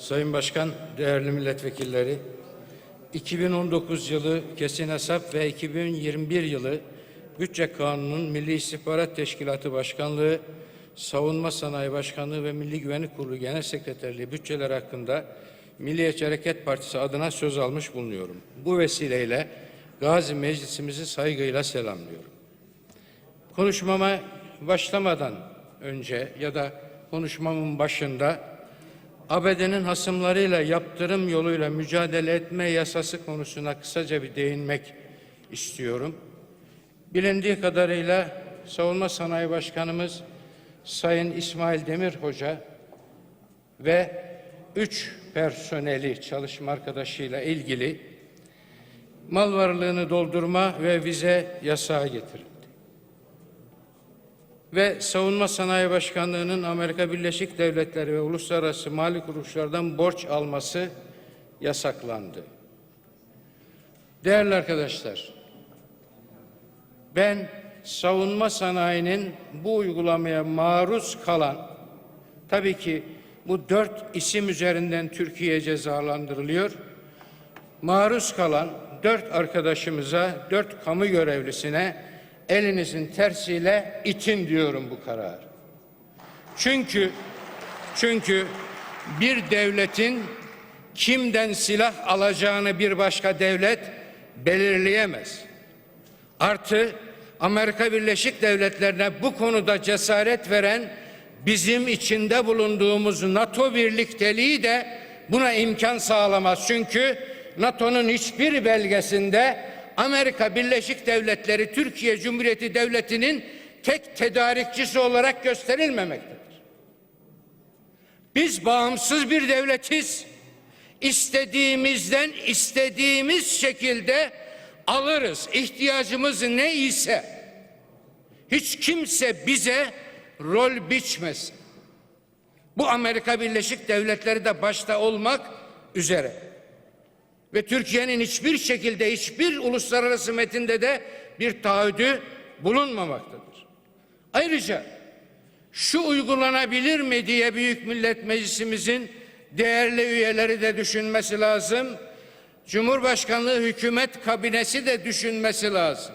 Sayın Başkan, değerli milletvekilleri, 2019 yılı kesin hesap ve 2021 yılı Bütçe Kanunu'nun Milli İstihbarat Teşkilatı Başkanlığı, Savunma Sanayi Başkanlığı ve Milli Güvenlik Kurulu Genel Sekreterliği bütçeleri hakkında Milliyetçi Hareket Partisi adına söz almış bulunuyorum. Bu vesileyle Gazi Meclisimizi saygıyla selamlıyorum. Konuşmama başlamadan önce ya da konuşmamın başında ABD'nin hasımlarıyla yaptırım yoluyla mücadele etme yasası konusuna kısaca bir değinmek istiyorum. Bilindiği kadarıyla Savunma Sanayi Başkanımız Sayın İsmail Demir Hoca ve üç personeli çalışma arkadaşıyla ilgili mal varlığını doldurma ve vize yasağı getirildi. Ve Savunma Sanayi Başkanlığı'nın Amerika Birleşik Devletleri ve uluslararası mali kuruluşlardan borç alması yasaklandı. Değerli arkadaşlar, ben savunma sanayinin bu uygulamaya maruz kalan, tabii ki bu dört isim üzerinden Türkiye cezalandırılıyor. Maruz kalan dört arkadaşımıza, dört kamu görevlisine elinizin tersiyle itin diyorum bu karar. Çünkü çünkü bir devletin kimden silah alacağını bir başka devlet belirleyemez. Artı Amerika Birleşik Devletleri'ne bu konuda cesaret veren bizim içinde bulunduğumuz NATO birlikteliği de buna imkan sağlamaz. Çünkü NATO'nun hiçbir belgesinde Amerika Birleşik Devletleri Türkiye Cumhuriyeti Devleti'nin tek tedarikçisi olarak gösterilmemektedir. Biz bağımsız bir devletiz. İstediğimizden istediğimiz şekilde alırız. İhtiyacımız ne ise hiç kimse bize rol biçmesin. Bu Amerika Birleşik Devletleri de başta olmak üzere. Ve Türkiye'nin hiçbir şekilde hiçbir uluslararası metinde de bir taahhüdü bulunmamaktadır. Ayrıca şu uygulanabilir mi diye Büyük Millet Meclisimizin değerli üyeleri de düşünmesi lazım. Cumhurbaşkanlığı hükümet kabinesi de düşünmesi lazım.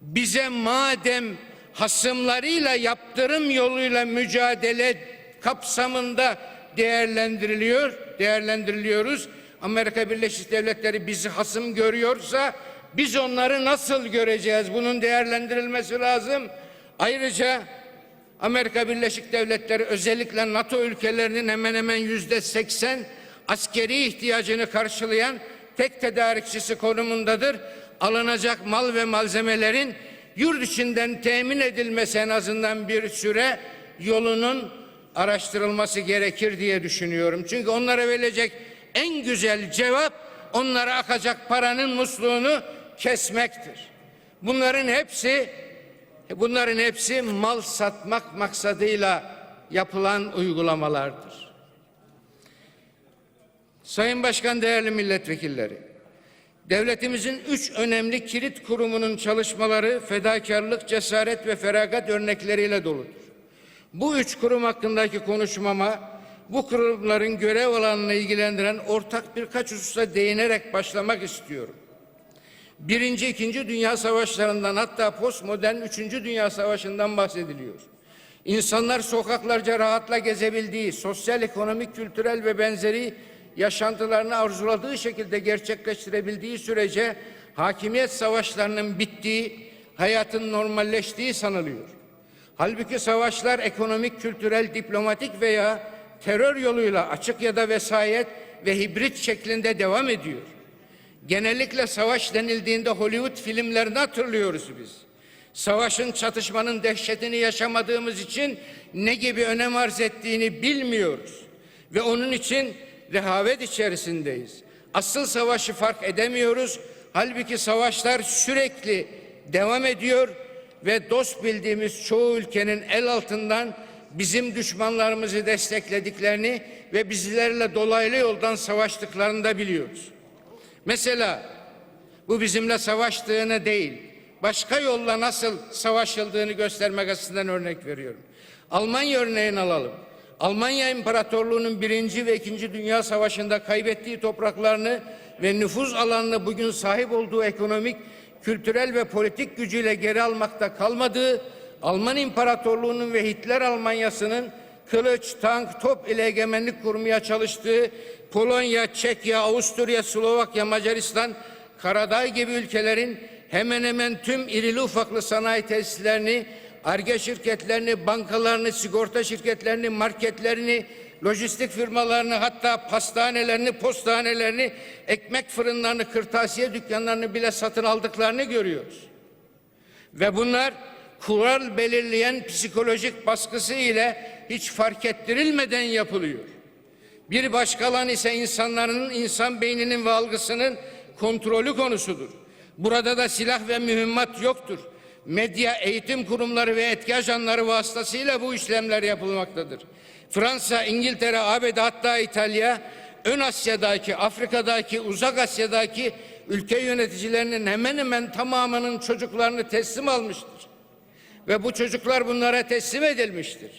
Bize madem hasımlarıyla yaptırım yoluyla mücadele kapsamında değerlendiriliyor, değerlendiriliyoruz. Amerika Birleşik Devletleri bizi hasım görüyorsa biz onları nasıl göreceğiz? Bunun değerlendirilmesi lazım. Ayrıca Amerika Birleşik Devletleri özellikle NATO ülkelerinin hemen hemen yüzde seksen askeri ihtiyacını karşılayan tek tedarikçisi konumundadır. Alınacak mal ve malzemelerin yurt içinden temin edilmesi en azından bir süre yolunun araştırılması gerekir diye düşünüyorum. Çünkü onlara verilecek en güzel cevap onlara akacak paranın musluğunu kesmektir. Bunların hepsi bunların hepsi mal satmak maksadıyla yapılan uygulamalardır. Sayın Başkan değerli milletvekilleri, devletimizin üç önemli kilit kurumunun çalışmaları fedakarlık, cesaret ve feragat örnekleriyle doludur. Bu üç kurum hakkındaki konuşmama bu kurumların görev alanını ilgilendiren ortak birkaç hususa değinerek başlamak istiyorum. Birinci, ikinci dünya savaşlarından hatta postmodern üçüncü dünya savaşından bahsediliyor. İnsanlar sokaklarca rahatla gezebildiği, sosyal, ekonomik, kültürel ve benzeri yaşantılarını arzuladığı şekilde gerçekleştirebildiği sürece hakimiyet savaşlarının bittiği, hayatın normalleştiği sanılıyor. Halbuki savaşlar ekonomik, kültürel, diplomatik veya terör yoluyla açık ya da vesayet ve hibrit şeklinde devam ediyor. Genellikle savaş denildiğinde Hollywood filmlerini hatırlıyoruz biz. Savaşın çatışmanın dehşetini yaşamadığımız için ne gibi önem arz ettiğini bilmiyoruz. Ve onun için rehavet içerisindeyiz. Asıl savaşı fark edemiyoruz. Halbuki savaşlar sürekli devam ediyor ve dost bildiğimiz çoğu ülkenin el altından bizim düşmanlarımızı desteklediklerini ve bizlerle dolaylı yoldan savaştıklarını da biliyoruz. Mesela bu bizimle savaştığını değil, başka yolla nasıl savaşıldığını göstermek açısından örnek veriyorum. Almanya örneğini alalım. Almanya İmparatorluğu'nun birinci ve ikinci Dünya Savaşı'nda kaybettiği topraklarını ve nüfuz alanını bugün sahip olduğu ekonomik, kültürel ve politik gücüyle geri almakta kalmadığı, Alman İmparatorluğu'nun ve Hitler Almanyası'nın kılıç, tank, top ile egemenlik kurmaya çalıştığı Polonya, Çekya, Avusturya, Slovakya, Macaristan, Karadağ gibi ülkelerin hemen hemen tüm irili ufaklı sanayi tesislerini, arge şirketlerini, bankalarını, sigorta şirketlerini, marketlerini, lojistik firmalarını, hatta pastanelerini, postanelerini, ekmek fırınlarını, kırtasiye dükkanlarını bile satın aldıklarını görüyoruz. Ve bunlar kural belirleyen psikolojik baskısı ile hiç fark ettirilmeden yapılıyor. Bir başka alan ise insanların, insan beyninin ve algısının kontrolü konusudur. Burada da silah ve mühimmat yoktur. Medya, eğitim kurumları ve etki ajanları vasıtasıyla bu işlemler yapılmaktadır. Fransa, İngiltere, ABD hatta İtalya, Ön Asya'daki, Afrika'daki, Uzak Asya'daki ülke yöneticilerinin hemen hemen tamamının çocuklarını teslim almıştır. Ve bu çocuklar bunlara teslim edilmiştir.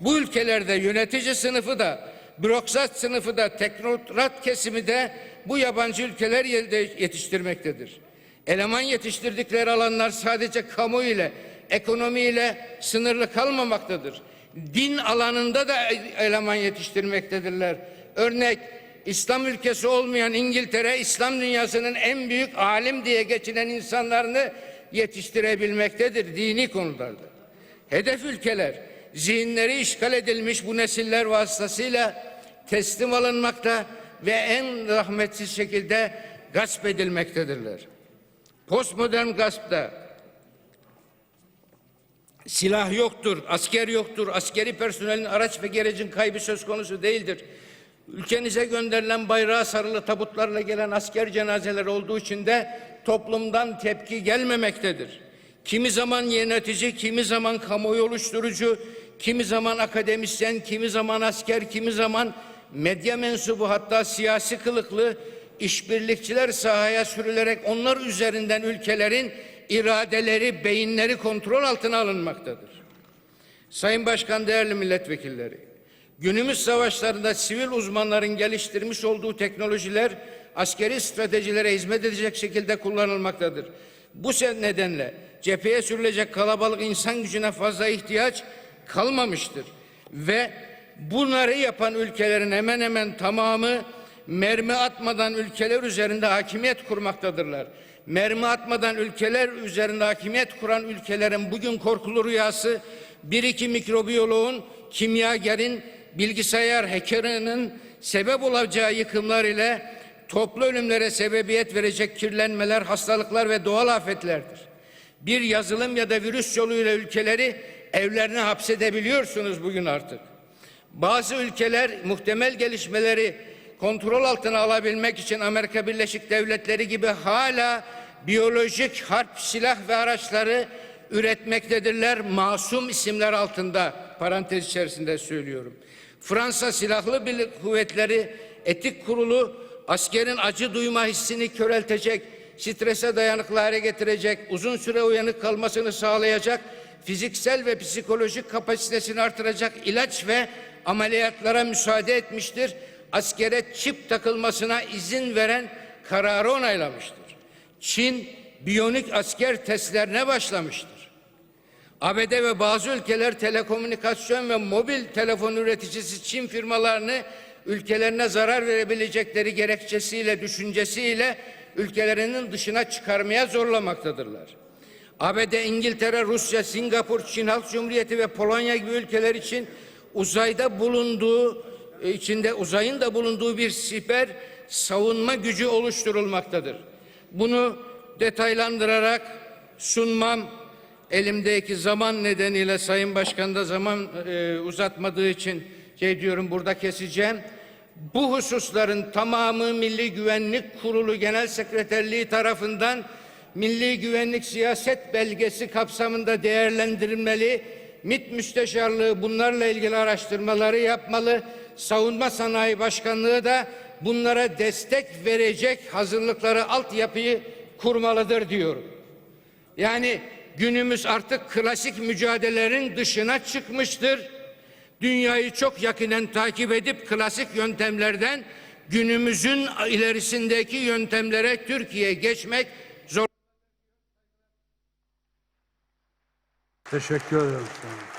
Bu ülkelerde yönetici sınıfı da, bürokrat sınıfı da, teknokrat kesimi de bu yabancı ülkeler yetiştirmektedir. Eleman yetiştirdikleri alanlar sadece kamu ile, ekonomi ile sınırlı kalmamaktadır. Din alanında da eleman yetiştirmektedirler. Örnek İslam ülkesi olmayan İngiltere, İslam dünyasının en büyük alim diye geçinen insanlarını yetiştirebilmektedir dini konularda. Hedef ülkeler zihinleri işgal edilmiş bu nesiller vasıtasıyla teslim alınmakta ve en rahmetsiz şekilde gasp edilmektedirler. Postmodern gaspta silah yoktur, asker yoktur, askeri personelin araç ve gerecin kaybı söz konusu değildir. Ülkenize gönderilen bayrağı sarılı tabutlarla gelen asker cenazeleri olduğu için de toplumdan tepki gelmemektedir. Kimi zaman yönetici, kimi zaman kamuoyu oluşturucu, kimi zaman akademisyen, kimi zaman asker, kimi zaman medya mensubu hatta siyasi kılıklı işbirlikçiler sahaya sürülerek onlar üzerinden ülkelerin iradeleri, beyinleri kontrol altına alınmaktadır. Sayın Başkan, değerli milletvekilleri, günümüz savaşlarında sivil uzmanların geliştirmiş olduğu teknolojiler askeri stratejilere hizmet edecek şekilde kullanılmaktadır. Bu nedenle cepheye sürülecek kalabalık insan gücüne fazla ihtiyaç kalmamıştır. Ve bunları yapan ülkelerin hemen hemen tamamı mermi atmadan ülkeler üzerinde hakimiyet kurmaktadırlar. Mermi atmadan ülkeler üzerinde hakimiyet kuran ülkelerin bugün korkulu rüyası bir iki mikrobiyoloğun, kimyagerin, bilgisayar hackerının sebep olacağı yıkımlar ile toplu ölümlere sebebiyet verecek kirlenmeler, hastalıklar ve doğal afetlerdir. Bir yazılım ya da virüs yoluyla ülkeleri evlerine hapsedebiliyorsunuz bugün artık. Bazı ülkeler muhtemel gelişmeleri kontrol altına alabilmek için Amerika Birleşik Devletleri gibi hala biyolojik harp silah ve araçları üretmektedirler. Masum isimler altında parantez içerisinde söylüyorum. Fransa Silahlı Birlik Kuvvetleri Etik Kurulu askerin acı duyma hissini köreltecek, strese dayanıklı hale getirecek, uzun süre uyanık kalmasını sağlayacak, fiziksel ve psikolojik kapasitesini artıracak ilaç ve ameliyatlara müsaade etmiştir. Askere çip takılmasına izin veren kararı onaylamıştır. Çin biyonik asker testlerine başlamıştır. ABD ve bazı ülkeler telekomünikasyon ve mobil telefon üreticisi Çin firmalarını ülkelerine zarar verebilecekleri gerekçesiyle, düşüncesiyle ülkelerinin dışına çıkarmaya zorlamaktadırlar. ABD, İngiltere, Rusya, Singapur, Çin Halk Cumhuriyeti ve Polonya gibi ülkeler için uzayda bulunduğu içinde uzayın da bulunduğu bir siper savunma gücü oluşturulmaktadır. Bunu detaylandırarak sunmam elimdeki zaman nedeniyle Sayın Başkan da zaman e, uzatmadığı için şey diyorum burada keseceğim. Bu hususların tamamı Milli Güvenlik Kurulu Genel Sekreterliği tarafından Milli Güvenlik Siyaset Belgesi kapsamında değerlendirilmeli. MİT Müsteşarlığı bunlarla ilgili araştırmaları yapmalı. Savunma Sanayi Başkanlığı da bunlara destek verecek hazırlıkları altyapıyı kurmalıdır diyorum. Yani günümüz artık klasik mücadelelerin dışına çıkmıştır. dünyayı çok yakinen takip edip klasik yöntemlerden günümüzün ilerisindeki yöntemlere Türkiye geçmek zor. Teşekkür ederim.